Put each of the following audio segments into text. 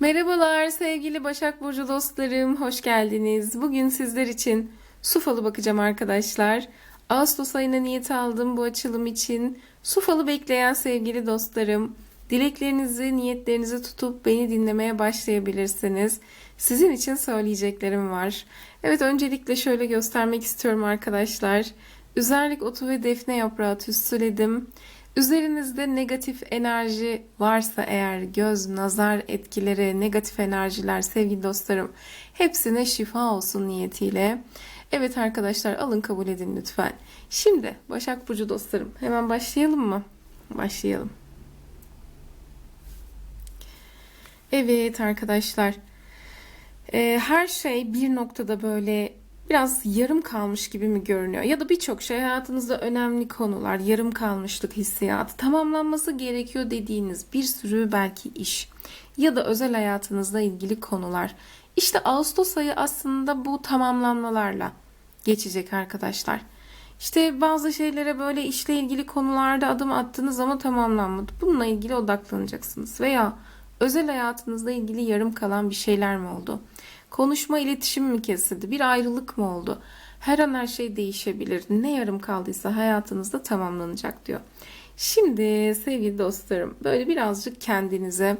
Merhabalar sevgili Başak Burcu dostlarım, hoş geldiniz. Bugün sizler için su bakacağım arkadaşlar. Ağustos ayına niyet aldım bu açılım için. Su bekleyen sevgili dostlarım, dileklerinizi, niyetlerinizi tutup beni dinlemeye başlayabilirsiniz. Sizin için söyleyeceklerim var. Evet öncelikle şöyle göstermek istiyorum arkadaşlar. Üzerlik otu ve defne yaprağı tütsüledim. Üzerinizde negatif enerji varsa eğer göz, nazar etkileri, negatif enerjiler sevgili dostlarım hepsine şifa olsun niyetiyle. Evet arkadaşlar alın kabul edin lütfen. Şimdi Başak Burcu dostlarım hemen başlayalım mı? Başlayalım. Evet arkadaşlar her şey bir noktada böyle biraz yarım kalmış gibi mi görünüyor? Ya da birçok şey hayatınızda önemli konular, yarım kalmışlık hissiyatı, tamamlanması gerekiyor dediğiniz bir sürü belki iş ya da özel hayatınızla ilgili konular. İşte Ağustos ayı aslında bu tamamlanmalarla geçecek arkadaşlar. İşte bazı şeylere böyle işle ilgili konularda adım attınız ama tamamlanmadı. Bununla ilgili odaklanacaksınız veya özel hayatınızla ilgili yarım kalan bir şeyler mi oldu? Konuşma iletişim mi kesildi? Bir ayrılık mı oldu? Her an her şey değişebilir. Ne yarım kaldıysa hayatınızda tamamlanacak diyor. Şimdi sevgili dostlarım böyle birazcık kendinize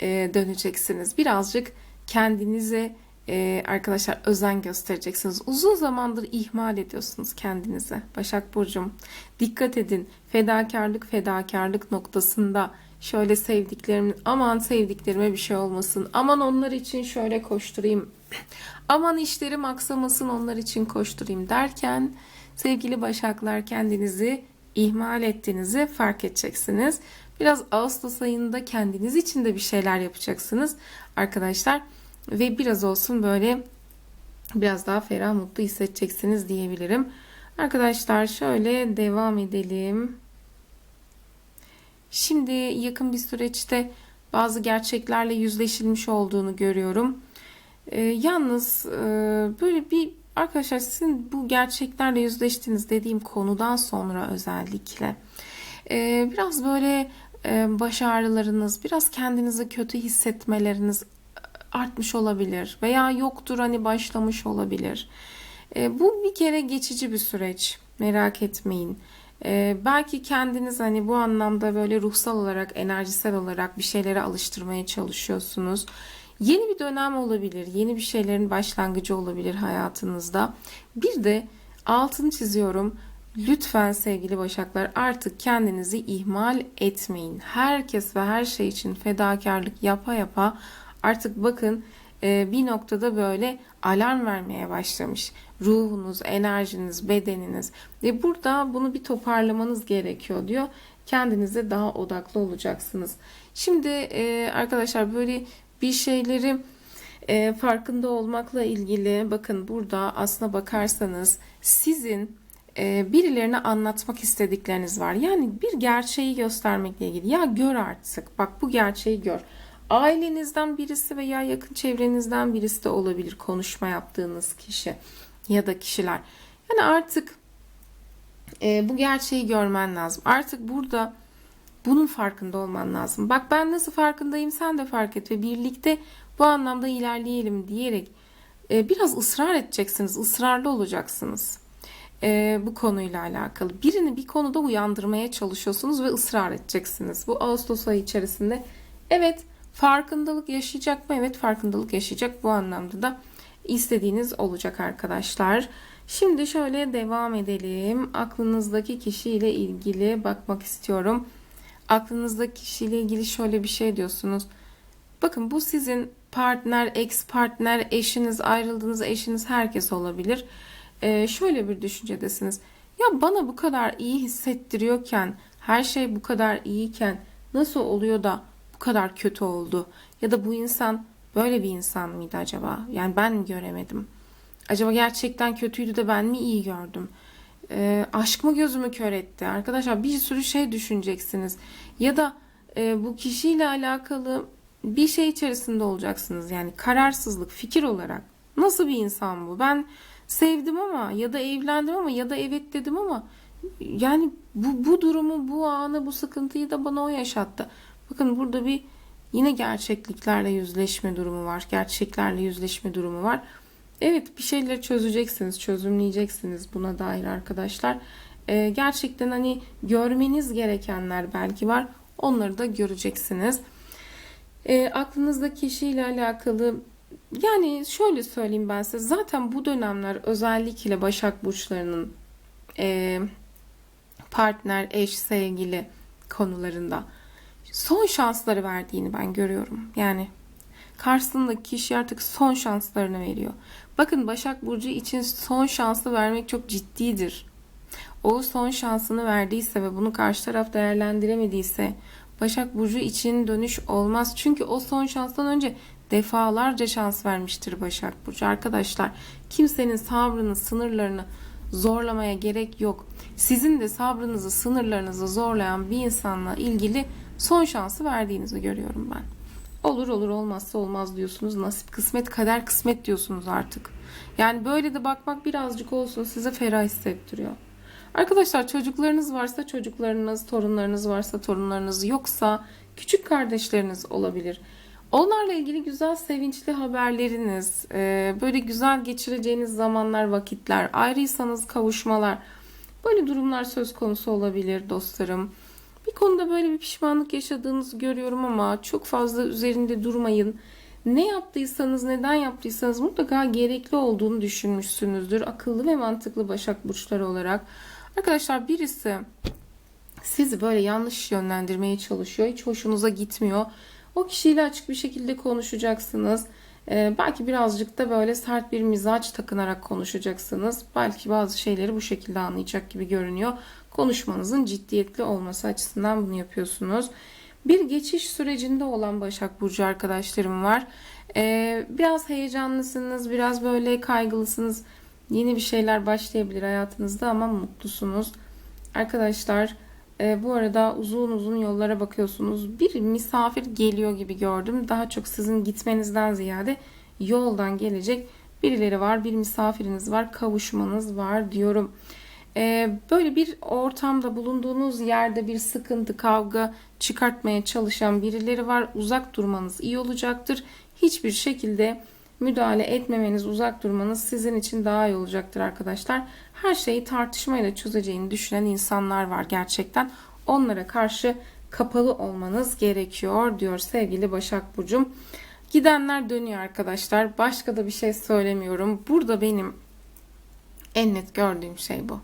e, döneceksiniz. Birazcık kendinize e, arkadaşlar özen göstereceksiniz. Uzun zamandır ihmal ediyorsunuz kendinize. Başak Burcum dikkat edin. Fedakarlık fedakarlık noktasında şöyle sevdiklerimin aman sevdiklerime bir şey olmasın. Aman onlar için şöyle koşturayım. Aman işlerim aksamasın onlar için koşturayım derken sevgili Başaklar kendinizi ihmal ettiğinizi fark edeceksiniz. Biraz Ağustos ayında kendiniz için de bir şeyler yapacaksınız arkadaşlar ve biraz olsun böyle biraz daha ferah mutlu hissedeceksiniz diyebilirim. Arkadaşlar şöyle devam edelim. Şimdi yakın bir süreçte bazı gerçeklerle yüzleşilmiş olduğunu görüyorum. Ee, yalnız e, böyle bir arkadaşlar sizin bu gerçeklerle yüzleştiğiniz dediğim konudan sonra özellikle e, biraz böyle e, baş ağrılarınız, biraz kendinizi kötü hissetmeleriniz artmış olabilir veya yoktur hani başlamış olabilir. E, bu bir kere geçici bir süreç. Merak etmeyin. Ee, belki kendiniz hani bu anlamda böyle ruhsal olarak, enerjisel olarak bir şeylere alıştırmaya çalışıyorsunuz. Yeni bir dönem olabilir, yeni bir şeylerin başlangıcı olabilir hayatınızda. Bir de altını çiziyorum. Lütfen sevgili Başaklar artık kendinizi ihmal etmeyin. Herkes ve her şey için fedakarlık yapa yapa artık bakın bir noktada böyle alarm vermeye başlamış. Ruhunuz, enerjiniz, bedeniniz ve burada bunu bir toparlamanız gerekiyor diyor. Kendinize daha odaklı olacaksınız. Şimdi e, arkadaşlar böyle bir şeyleri e, farkında olmakla ilgili bakın burada aslına bakarsanız sizin birilerine anlatmak istedikleriniz var. Yani bir gerçeği göstermekle ilgili. Ya gör artık. Bak bu gerçeği gör. Ailenizden birisi veya yakın çevrenizden birisi de olabilir konuşma yaptığınız kişi ya da kişiler. Yani artık e, bu gerçeği görmen lazım. Artık burada bunun farkında olman lazım. Bak ben nasıl farkındayım sen de fark et ve birlikte bu anlamda ilerleyelim diyerek e, biraz ısrar edeceksiniz, ısrarlı olacaksınız. E, bu konuyla alakalı. Birini bir konuda uyandırmaya çalışıyorsunuz ve ısrar edeceksiniz. Bu Ağustos ayı içerisinde evet Farkındalık yaşayacak mı? Evet farkındalık yaşayacak. Bu anlamda da istediğiniz olacak arkadaşlar. Şimdi şöyle devam edelim. Aklınızdaki kişiyle ilgili bakmak istiyorum. Aklınızdaki kişiyle ilgili şöyle bir şey diyorsunuz. Bakın bu sizin partner, ex partner, eşiniz, ayrıldığınız eşiniz herkes olabilir. Ee, şöyle bir düşüncedesiniz. Ya bana bu kadar iyi hissettiriyorken, her şey bu kadar iyiyken nasıl oluyor da kadar kötü oldu? Ya da bu insan böyle bir insan mıydı acaba? Yani ben mi göremedim? Acaba gerçekten kötüydü de ben mi iyi gördüm? E, aşk mı gözümü kör etti? Arkadaşlar bir sürü şey düşüneceksiniz. Ya da e, bu kişiyle alakalı bir şey içerisinde olacaksınız. Yani kararsızlık, fikir olarak. Nasıl bir insan bu? Ben sevdim ama ya da evlendim ama ya da evet dedim ama yani bu, bu durumu, bu anı, bu sıkıntıyı da bana o yaşattı. Bakın burada bir Yine gerçekliklerle yüzleşme durumu var. Gerçeklerle yüzleşme durumu var. Evet bir şeyleri çözeceksiniz, çözümleyeceksiniz buna dair arkadaşlar. Ee, gerçekten hani görmeniz gerekenler belki var. Onları da göreceksiniz. Ee, aklınızdaki kişiyle alakalı yani şöyle söyleyeyim ben size. Zaten bu dönemler özellikle Başak Burçlarının e, partner, eş, sevgili konularında son şansları verdiğini ben görüyorum. Yani karşısındaki kişi artık son şanslarını veriyor. Bakın Başak Burcu için son şansı vermek çok ciddidir. O son şansını verdiyse ve bunu karşı taraf değerlendiremediyse Başak Burcu için dönüş olmaz. Çünkü o son şanstan önce defalarca şans vermiştir Başak Burcu. Arkadaşlar kimsenin sabrını, sınırlarını zorlamaya gerek yok. Sizin de sabrınızı, sınırlarınızı zorlayan bir insanla ilgili son şansı verdiğinizi görüyorum ben. Olur olur olmazsa olmaz diyorsunuz. Nasip kısmet kader kısmet diyorsunuz artık. Yani böyle de bakmak birazcık olsun size ferah hissettiriyor. Arkadaşlar çocuklarınız varsa çocuklarınız, torunlarınız varsa torunlarınız yoksa küçük kardeşleriniz olabilir. Onlarla ilgili güzel sevinçli haberleriniz, e, böyle güzel geçireceğiniz zamanlar, vakitler, ayrıysanız kavuşmalar, böyle durumlar söz konusu olabilir dostlarım. Bir konuda böyle bir pişmanlık yaşadığınızı görüyorum ama çok fazla üzerinde durmayın. Ne yaptıysanız, neden yaptıysanız mutlaka gerekli olduğunu düşünmüşsünüzdür. Akıllı ve mantıklı Başak Burçları olarak. Arkadaşlar birisi sizi böyle yanlış yönlendirmeye çalışıyor. Hiç hoşunuza gitmiyor. O kişiyle açık bir şekilde konuşacaksınız. Ee, belki birazcık da böyle sert bir mizaç takınarak konuşacaksınız. Belki bazı şeyleri bu şekilde anlayacak gibi görünüyor. Konuşmanızın ciddiyetli olması açısından bunu yapıyorsunuz. Bir geçiş sürecinde olan Başak Burcu arkadaşlarım var. Ee, biraz heyecanlısınız, biraz böyle kaygılısınız. Yeni bir şeyler başlayabilir hayatınızda ama mutlusunuz. Arkadaşlar e, bu arada uzun uzun yollara bakıyorsunuz. Bir misafir geliyor gibi gördüm. Daha çok sizin gitmenizden ziyade yoldan gelecek birileri var. Bir misafiriniz var. Kavuşmanız var diyorum. E, böyle bir ortamda bulunduğunuz yerde bir sıkıntı, kavga çıkartmaya çalışan birileri var. Uzak durmanız iyi olacaktır. Hiçbir şekilde müdahale etmemeniz, uzak durmanız sizin için daha iyi olacaktır arkadaşlar. Her şeyi tartışmayla çözeceğini düşünen insanlar var gerçekten. Onlara karşı kapalı olmanız gerekiyor diyor sevgili Başak Burcum. Gidenler dönüyor arkadaşlar. Başka da bir şey söylemiyorum. Burada benim en net gördüğüm şey bu.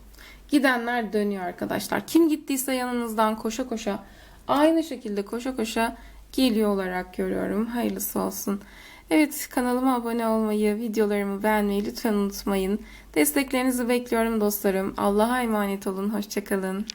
Gidenler dönüyor arkadaşlar. Kim gittiyse yanınızdan koşa koşa aynı şekilde koşa koşa geliyor olarak görüyorum. Hayırlısı olsun. Evet kanalıma abone olmayı, videolarımı beğenmeyi lütfen unutmayın. Desteklerinizi bekliyorum dostlarım. Allah'a emanet olun. Hoşçakalın.